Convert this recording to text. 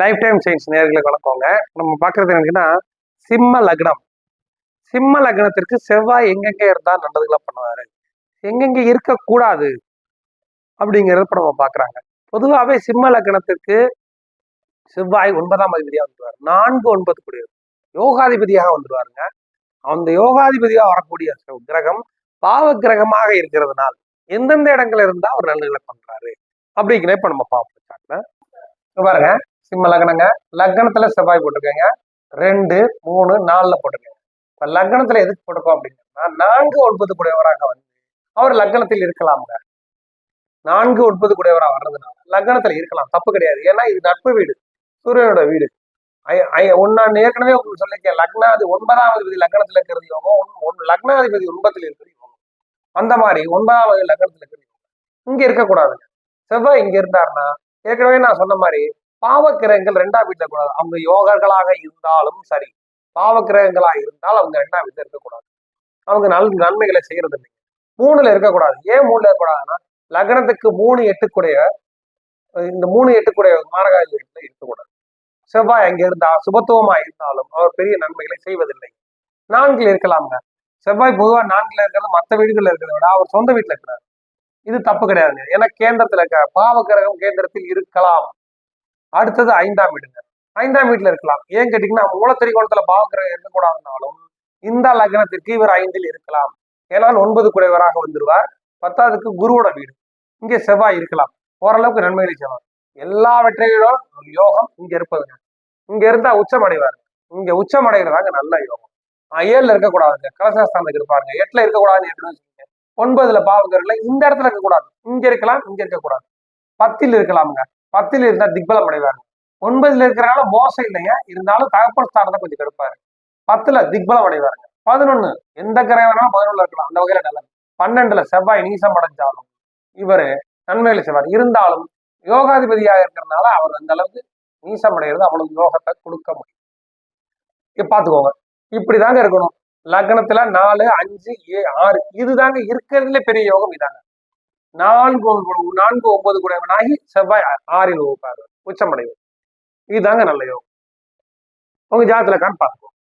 Life time science நேர்களுக்கு வணக்கங்க நம்ம பார்க்கறது என்னன்னா சிம்ம லக்னம். சிம்ம லக்னத்திற்கு செவ்வாய் எங்கெங்க இருந்தா நல்லதுகளை பண்ணுவாரு. எங்கெங்க இருக்கக்கூடாது அப்படிங்கிறத இப்போ நம்ம பாக்குறாங்க பொதுவாகவே சிம்ம லக்னத்திற்கு செவ்வாய் ஒன்பதாம் அதிபதியாக வந்துருவார். நான்கு ஒன்பது கூடிய யோகாதிபதியாக வந்துருவாருங்க. அந்த யோகாதிபதியாக வரக்கூடிய கிரகம் பாவ கிரகமாக இருக்கிறதுனால் எந்தெந்த இடங்கள் இருந்தா அவர் நல்லதுகளை பண்றாரு அப்படிங்கிற இப்போ நம்ம பார்ப்போம். பாருங்க. சிம்ம லக்னங்க லக்னத்துல செவ்வாய் போட்டிருக்கேங்க. ரெண்டு மூணு நாலுல போட்டிருக்கேங்க இப்ப லக்னத்துல எதுக்கு போட்டிருக்கோம் அப்படின்னா நான்கு ஒன்பது கூடியவராக வந்து அவர் லக்னத்தில் இருக்கலாம்ங்க. நான்கு ஒன்பது கூடியவராக வர்றதுனால லக்னத்துல இருக்கலாம். தப்பு கிடையாது. ஏன்னா இது நட்பு வீடு. சூரியனோட வீடு. ஐ- ஒண்ணு நான் ஏற்கனவே உங்களுக்கு சொல்லியிருக்கேன். லக்னாதி ஒன்பதாவது லக்னத்துல இருக்கிறது யோகம் ஒன்- லக்னாதிபதி ஒன்பதுல இருக்கிறது யோகம் அந்த மாதிரி ஒன்பதாவது லக்னத்துல இருக்கிறது இங்க இருக்கக்கூடாதுங்க. செவ்வாய் இங்க இருந்தாருன்னா ஏற்கனவே நான் சொன்ன மாதிரி பாவக்கிரகங்கள் ரெண்டாம் வீட்டுல கூடாது அவங்க யோகர்களாக இருந்தாலும் சரி பாவக்கிரகங்களா இருந்தால் அவங்க ரெண்டாம் வீட்டுல இருக்கக்கூடாது. அவங்க நல் நன்மைகளை செய்யறது இல்லைங்க. மூணுல இருக்கக்கூடாது. ஏன் மூணுல இருக்கக்கூடாதுன்னா லக்னத்துக்கு மூணு எட்டுக்குடைய இந்த மூணு எட்டுக்குடைய மாரகாதிபதியில இருக்கக்கூடாது. செவ்வாய் அங்க இருந்தா சுபத்துவமா இருந்தாலும் அவர் பெரிய நன்மைகளை செய்வதில்லை. நான்கில் இருக்கலாம்ங்க. செவ்வாய் பொதுவா நான்குல இருக்கிறது மற்ற வீடுகள்ல இருக்கிறத விட அவர் சொந்த வீட்டுல இருக்கிறார். இது தப்பு கிடையாதுங்க. ஏன்னா கேந்திரத்துல இருக்க பாவக்கிரகம் கேந்திரத்தில் இருக்கலாம். அடுத்தது ஐந்தாம் வீடுங்க. ஐந்தாம் வீட்டுல இருக்கலாம். ஏன் கேட்டீங்கன்னா மூலத்திரிகோணத்துல பாவக்கிரகம் இருக்கக்கூடாதுனாலும் இந்த லக்னத்திற்கு இவர் ஐந்தில் இருக்கலாம். ஏன்னா ஒன்பது குறைவராக வந்துருவார் பத்தாவதுக்கு குருவோட வீடு. இங்கே செவ்வாய் இருக்கலாம். ஓரளவுக்கு நன்மைகளை செய்வார். எல்லாவற்றையும் யோகம் இங்க இருப்பதுங்க. இங்க இருந்தா உச்சம் அடைவார் இங்க உச்சம் அடைகிறதாங்க நல்ல யோகம். ஏழுல இருக்கக்கூடாதுங்க. கலசாஸ்தானத்துக்கு இருப்பாருங்க. எட்டுல இருக்கக்கூடாதுன்னு ஏற்கனவே ஒன்பதுல பாவகர்ல இந்த இடத்துல இருக்கக்கூடாது. இங்க இருக்கலாம் இங்க இருக்கக்கூடாது. பத்தில் இருக்கலாமுங்க. பத்தில் இருந்தா திக்பலம் அடைவாருங்க ஒன்பதுல இருக்கிறனால மோசம் இல்லைங்க. இருந்தாலும் தகப்பன் ஸ்தானத்தை கொஞ்சம் கெடுப்பாரு. பத்துல திக்பலம் அடைவாருங்க பதினொன்னு எந்த கிரகம் வேணாலும் பதினொன்னுல இருக்கலாம். அந்த வகையில நல்லது. பன்னெண்டுல செவ்வாய் நீசம் அடைஞ்சாலும் இவரு நன்மைகளை செய்வார். இருந்தாலும் யோகாதிபதியாக இருக்கிறதுனால அவர் அந்த அளவுக்கு நீசம் அடைகிறது அவ்வளவு யோகத்தை கொடுக்க முடியும். இப்ப பாத்துக்கோங்க. இப்படிதாங்க இருக்கணும். லக்னத்துல நாலு அஞ்சு ஏ ஆறு. இதுதாங்க இருக்கிறதுல பெரிய யோகம் இதாங்க. நான்கு நான்கு ஒன்பது குடையவனாகி செவ்வாய் ஆறில் உட்காரு உச்சமடைவு இதுதாங்க நல்ல யோகம். உங்க ஜாதத்துல இருக்கான்னு